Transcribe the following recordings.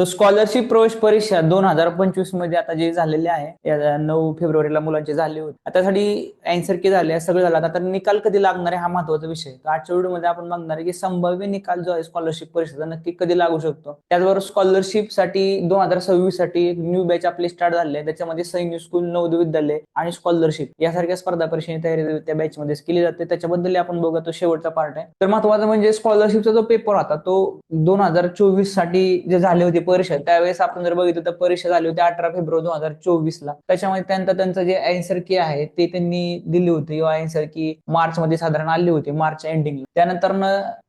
तर स्कॉलरशिप प्रवेश परीक्षा दोन हजार पंचवीसमध्ये आता जे झालेले आहे नऊ फेब्रुवारीला मुलांचे झाले होते. आता त्यासाठी अँसर के झाले? सगळं झालं. आता निकाल कधी लागणार आहे हा महत्त्वाचा विषय तर आजच्या व्हिडिओमध्ये आपण बघणार आहे की संभाव्य निकाल जो आहे स्कॉलरशिप परीक्षेचा नक्की कधी लागू शकतो? त्याचबरोबर स्कॉलरशिपसाठी दोन हजार सव्वीससाठी एक न्यू बॅच आपली स्टार्ट झाली आहे. त्याच्यामध्ये सैन्य स्कूल नवोदय विद्यालय आणि स्कॉलरशिप यासारख्या स्पर्धा परीक्षेची तयारी त्या बॅच मध्ये केली जाते. त्याच्याबद्दल आपण बघा तो शेवटचा पार्ट आहे. तर महत्वाचं म्हणजे स्कॉलरशिपचा जो पेपर होता तो दोन हजार चोवीससाठी जे झाले होते परीक्षा त्यावेळेस आपण जर बघितलं तर परीक्षा झाली होती अठरा फेब्रुवारी दोन हजार चोवीस ला त्याच्यामध्ये त्यांचं त्यांचं जे अँसर की आहे ते त्यांनी दिली होती. किंवा अँसर की मार्च मध्ये साधारण आली होती मार्च एंडिंगला त्यानंतर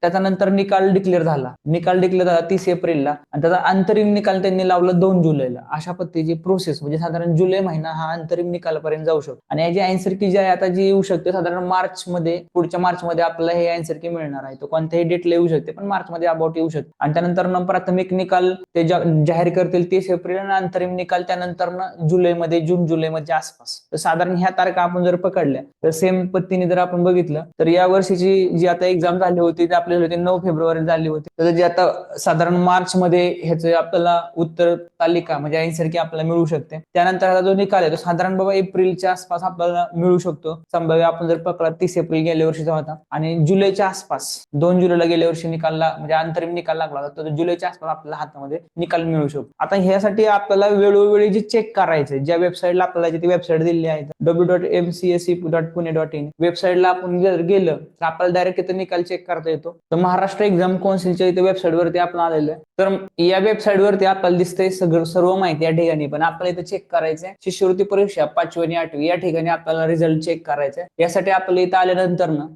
त्याच्यानंतर निकाल डिक्लेअर झाला. निकाल डिक्लेअर झाला तीस एप्रिलला. आणि त्याचा अंतरिम निकाल त्यांनी लावला दोन जुलैला. अशा पद्धतीची प्रोसेस म्हणजे साधारण जुलै महिना हा अंतरिम निकालापर्यंत जाऊ शकतो. आणि याची अँसर की जी आहे आता जी येऊ शकते साधारण मार्च मध्ये पुढच्या मार्च मध्ये आपल्याला हे अँसर की मिळणार आहे. तो कोणत्याही डेटला येऊ शकते पण मार्च मध्ये अबाउट येऊ शकते. आणि त्यानंतर प्राथमिक निकाल ते जाहीर करतील तीस एप्रिल आणि अंतरिम निकाल त्यानंतर जुलैमध्ये जून जुलैमध्ये आसपास. तर साधारण ह्या तारखा आपण जर पकडल्या तर सेम पद्धतीने जर आपण बघितलं तर या वर्षीची जी आता एक्झाम झाली होती ती आपल्याला होती नऊ फेब्रुवारी झाली होती. तर जी आता साधारण मार्च मध्ये ह्याचं आपल्याला उत्तर तालिका म्हणजे आन्सर की आपल्याला मिळू शकते. त्यानंतर आता जो निकाल आहे तो साधारण बाबा एप्रिलच्या आसपास आपल्याला मिळू शकतो. संभाव्य आपण जर पकडला तीस एप्रिल गेल्या वर्षीचा होता. आणि जुलैच्या आसपास दोन जुलैला गेल्या वर्षी निकालला म्हणजे अंतरिम निकाल लागला होता तर जुलैच्या आसपास आपल्याला हातामध्ये निकाल मिळू शकतो. आता ह्यासाठी आपल्याला वेळोवेळी जे चेक करायचे ज्या वेबसाईटला आपल्याला ती वेबसाईट दिली आहे W dot M C S C dot Pune dot in वेबसाईटला आपण जर गेलं तर आपल्याला डायरेक्ट इथं निकाल चेक करता येतो. तर महाराष्ट्र एक्झाम काउन्सिलच्या इथे वेबसाईट वरती आपण आलेलं आहे. तर या वेबसाईट वरती आपल्याला दिसतंय सगळं सर्व माहिती या ठिकाणी. पण आपल्याला इथं चेक करायचंय शिष्यवृत्ती परीक्षा पाचवी आणि आठवी या ठिकाणी आपल्याला रिझल्ट चेक करायचंय. यासाठी आपल्याला इथं आल्यानंतर ना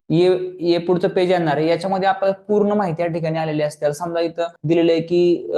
ये पुढचं पेज येणार आहे. याच्यामध्ये आपल्याला पूर्ण माहिती या ठिकाणी आलेली असते. समजा इथं दिलेलं आहे की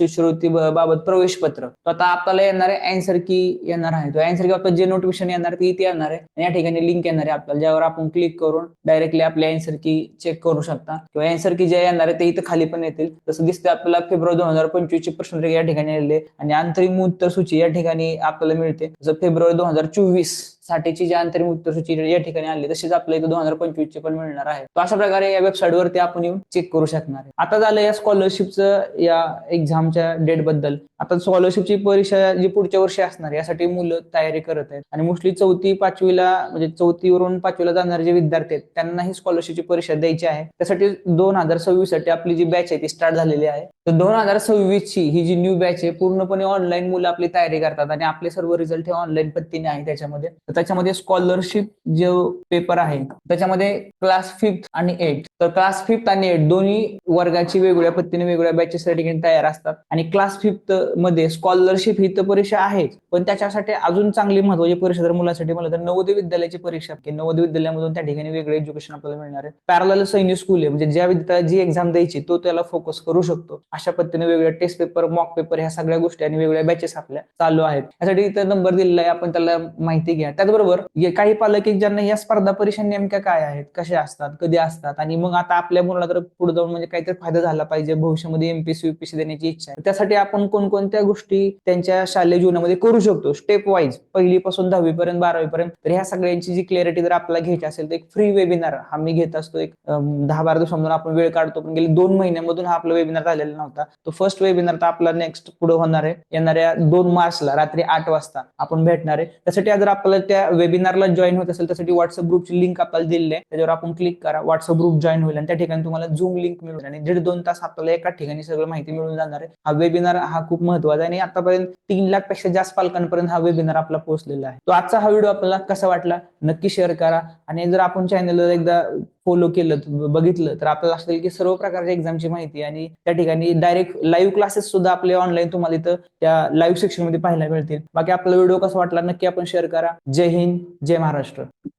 शिष्यवृत्ती बाबत प्रवेश पत्र आता आपल्याला येणार आहे अँसर की येणार आहे. तो अँसर की आपलं जे नोटिफिकेशन येणार ते इथे येणार आहे. या ठिकाणी लिंक येणार आहे आपल्याला ज्यावर आपण क्लिक करून डायरेक्टली आपले अँसर की चेक करू शकता. किंवा अँसर की जे येणार आहे ते इथं खाली पण येतील. तसं दिसते आपल्याला फेब्रुवारी दोन हजार पंचवीस ची प्रश्न या ठिकाणी आलेले आणि आंतरिक उत्तर सूची या ठिकाणी आपल्याला मिळते. जसं फेब्रुवारी दोन हजार चोवीस साठीची जी अंतरिम उत्तर सूची या ठिकाणी आली तशीच आपल्या इथं दोन हजार पंचवीस ची पण मिळणार आहे. अशा प्रकारे या वेबसाईट वरती आपण येऊन चेक करू शकणार आहे. आता झालं या स्कॉलरशिपचं या एक्झामच्या डेटबद्दल. आता स्कॉलरशिपची परीक्षा जी पुढच्या वर्षी असणार यासाठी मुलं तयारी करत आहेत. आणि मोस्टली चौथी पाचवीला म्हणजे चौथीवरून पाचवीला जाणारे जे विद्यार्थी आहेत त्यांना ही स्कॉलरशिपची परीक्षा द्यायची आहे. त्यासाठी दोन हजार सव्वीससाठी आपली जी बॅच आहे ती स्टार्ट झालेली आहे. तर दोन हजार सव्वीस ची ही जी न्यू बॅच आहे पूर्णपणे ऑनलाईन मुलं आपली तयारी करतात आणि आपले सर्व रिझल्ट हे ऑनलाईन पद्धतीने आहे त्याच्यामध्ये. तर त्याच्यामध्ये स्कॉलरशिप जो पेपर आहे त्याच्यामध्ये क्लास फिफ्थ आणि एट तर क्लास फिफ्थ आणि एट दोन्ही वर्गाची वेगवेगळ्या पद्धतीने वेगवेगळ्या बॅचेस या ठिकाणी तयार असतात. आणि क्लास फिफ्थमध्ये स्कॉलरशिप ही तर परीक्षा आहेच पण त्याच्यासाठी अजून चांगली महत्वाची परीक्षा जर मुलांसाठी म्हणलं तर नवोदय विद्यालयाची परीक्षा. की नवोदय विद्यालयामधून त्या ठिकाणी वेगळे एज्युकेशन आपल्याला मिळणार आहे. पॅरल सैन्य स्कूल आहे म्हणजे ज्या विद्यार्थ्याला जी एक्झाम द्यायची तो त्याला फोकस करू शकतो. अशा पद्धतीने वेगवेगळ्या टेस्ट पेपर मॉक पेपर ह्या सगळ्या गोष्टी आणि वेगवेगळ्या बॅचेस आपल्या चालू आहेत. यासाठी इथं नंबर दिलेला आहे आपण त्याला माहिती घ्या. त्याचबरोबर काही पालक ज्यांना या स्पर्धा परीक्षा नेमक्या काय आहेत कशा असतात कधी असतात आणि मग आता आपल्या मुलाला तर पुढे जाऊन म्हणजे काहीतरी फायदा झाला पाहिजे. भविष्यामध्ये एमपीसी युपीसी देण्याची इच्छा आहे. त्यासाठी आपण कोणकोणत्या गोष्टी त्यांच्या शालेय जीवनामध्ये करू शकतो? स्टेप वाईज पहिलीपासून दहावी पर्यंत बारावी पर्यंत तर ह्या सगळ्यांची जी क्लॅरिटी जर आपल्याला घ्यायची असेल तर एक फ्री वेबिनार हा मी घेत असतो एक दहा बारा दिवसांमधून आपण वेळ काढतो पण गेले दोन महिन्यामधून हा आपला वेबिनार झालेला नव्हता. तो फर्स्ट वेबिनार तर आपला नेक्स्ट पुढे होणार आहे. येणाऱ्या दोन मार्चला रात्री आठ वाजता आपण भेटणार आहे. त्यासाठी जर आपल्याला त्या वेबिनारला जॉईन होत असेल त्यासाठी व्हॉट्सअप ग्रुपची लिंक आपल्याला दिलेली आहे. त्याच्यावर आपण क्लिक करा. व्हॉट्सअप ग्रुप जॉईन होईल आणि त्या ठिकाणी तुम्हाला झूम लिंक मिळून आणि दीड दोन तास आपल्याला एका ठिकाणी सगळं माहिती मिळून जाणार आहे. हा वेबिनार हा खूप महत्त्वाचा आहे आणि आतापर्यंत तीन लाखपेक्षा जास्त पालकांपर्यंत हा वेबिनार आपला पोहोचलेला आहे. तो आजचा हा व्हिडिओ आपल्याला कसा वाटला? नक्की शेअर करा. आणि जर आपण चॅनलला एकदा फॉलो केलं बघितलं तर आपल्याला असं की सर्व प्रकारच्या एक्झामची माहिती आणि त्या ठिकाणी डायरेक्ट लाईव्ह क्लासेस सुद्धा आपले ऑनलाईन तुम्हाला इथं त्या लाईव्ह सेक्शनमध्ये पाहायला मिळतील. बाकी आपला व्हिडिओ कसा वाटला नक्की आपण शेअर करा. जय हिंद जय महाराष्ट्र.